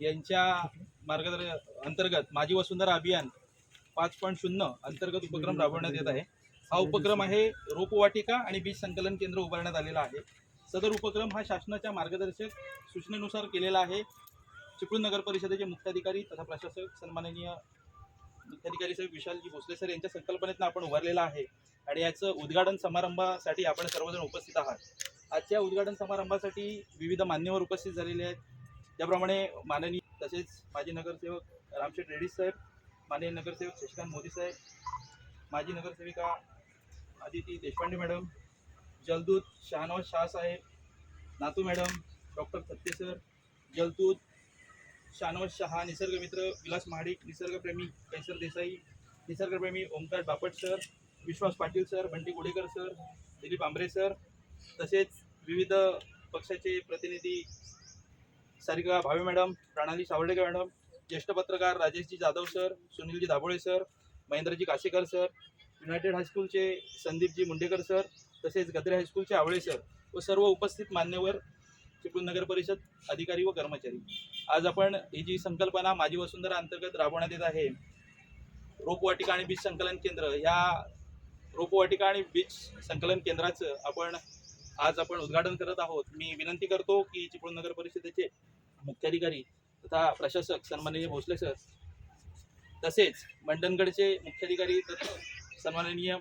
यांच्या मार्गदर् अंतर्गत माझी वसुंधरा अभियान पाच पॉईंट शून्य अंतर्गत उपक्रम राबवण्यात येत आहे. हा उपक्रम आहे रोपवाटिका आणि बीज संकलन केंद्र उभारण्यात आलेला आहे. सदर उपक्रम हा शासनाच्या मार्गदर्शक सूचनेनुसार केलेला आहे. चिपळूण नगर परिषदेचे मुख्याधिकारी तथा प्रशासक सन्माननीय मुख्याधिकारी साहेब विशालजी भोसले सर यांच्या संकल्पनेतनं आपण उभारलेला आहे आणि याचं उद्घाटन समारंभासाठी आपण सर्वजण उपस्थित आहात. आजच्या उद्घाटन समारंभासाठी विविध मान्यवर उपस्थित झालेले आहेत. त्याप्रमाणे माननीय तसेच माजी नगरसेवक रामशेठ रेड्डी साहेब माननीय नगरसेवक शशिकांत मोदी साहेब माजी नगरसेविका आदिती देशपांडे मॅडम जलदूत Shahnawaz Shah saheb Natu madam doctor Thatte sir जलदूत शहानवाज शहा निसर्गमित्र विलास महाडिक निसर्गप्रेमी कैसर देसाई निसर्गप्रेमी Omkar Bapat sir Vishwas Patil sir Bunty Gudekar sir Dilip Ambre sir तसेच विविध पक्षाचे प्रतिनिधी सारिका भावे मॅडम प्रणाली सावर्डेकर मॅडम ज्येष्ठ पत्रकार Rajeshji Jadhav sir Sunilji Dabhole sir Mahendraji Kashekar sir united हायस्कूलचे Sandeepji Mundekar sir तसेच गद्रे हायस्कूलचे आवळे सर व सर्व उपस्थित मान्यवर चिपळूण नगर परिषद अधिकारी व कर्मचारी. आज आपण ही जी संकल्पना माझी वसुंधरा अंतर्गत राबवण्यात येत आहे रोपवाटिका आणि बीज संकलन केंद्र ह्या रोपवाटिका आणि बीज संकलन केंद्राचं आपण आज आपण उद्घाटन करत आहोत. मी विनंती करतो की चिपळूण नगर परिषदेचे मुख्याधिकारी तथा प्रशासक सन्माननीय भोसले सर तसेच मंडणगडचे मुख्याधिकारी तथा सन्माननीय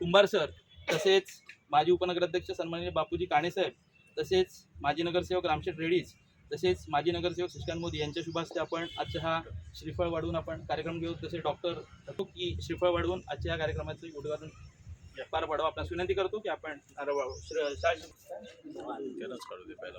कुंभार सर तसेच माजी उपनगराध्यक्ष सन्माननीय बापूजी काणेसाहेब तसेच माजी नगरसेवक रामशेठ रेड्डीज तसेच माजी नगरसेवक शशिकांत मोदी यांच्या शुभ हस्ते आपण आजच्या हा श्रीफळ वाढवून आपण कार्यक्रम घेऊ. तसेच डॉक्टर की श्रीफळ वाढवून आजच्या या कार्यक्रमाचं उद्घाटन पार पाडावं आपणास विनंती करतो की आपण पहिला.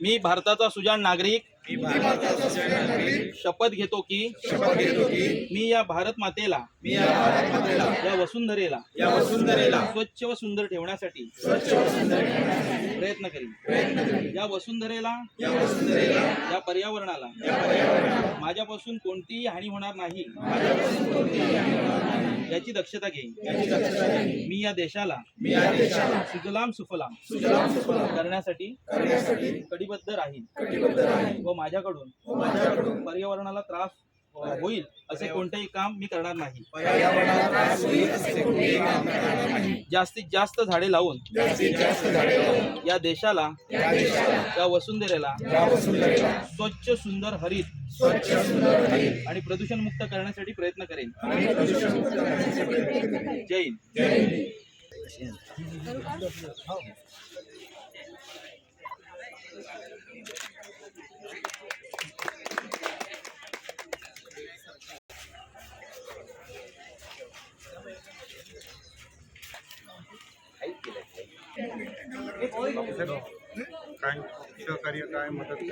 मी भारताचा सुजाण नागरिक. शपथ घेतो की मी या भारत मातेला मी या वसुंधरेला या वसुंधरेला स्वच्छ व सुंदर ठेवण्यासाठी प्रयत्न करीन. या वसुंधरेला या वसुंधरेला या पर्यावरणाला या पर्यावरणाला माझ्यापासून कोणतीही हानी होणार नाही. याची दक्षता घेईन. मी या देशाला मी या देशाला सुजलाम सुफलाम करण्यासाठी कटिबद्ध आहे व माझ्याकडून पर्यावरणाला त्रास होईल असे कोणतेही काम मी करणार नाही जास्तीत जास्त झाडे लावून जास्तीत जास्त झाडे लावून या देशाला या वसुंधरेला स्वच्छ सुंदर हरित स्वच्छ आणि प्रदूषण मुक्त करण्यासाठी प्रयत्न करेन आणि प्रदूषणमुक्त करण्यासाठी प्रयत्न करेल. जय हिंद काय सहकार्य काय मदत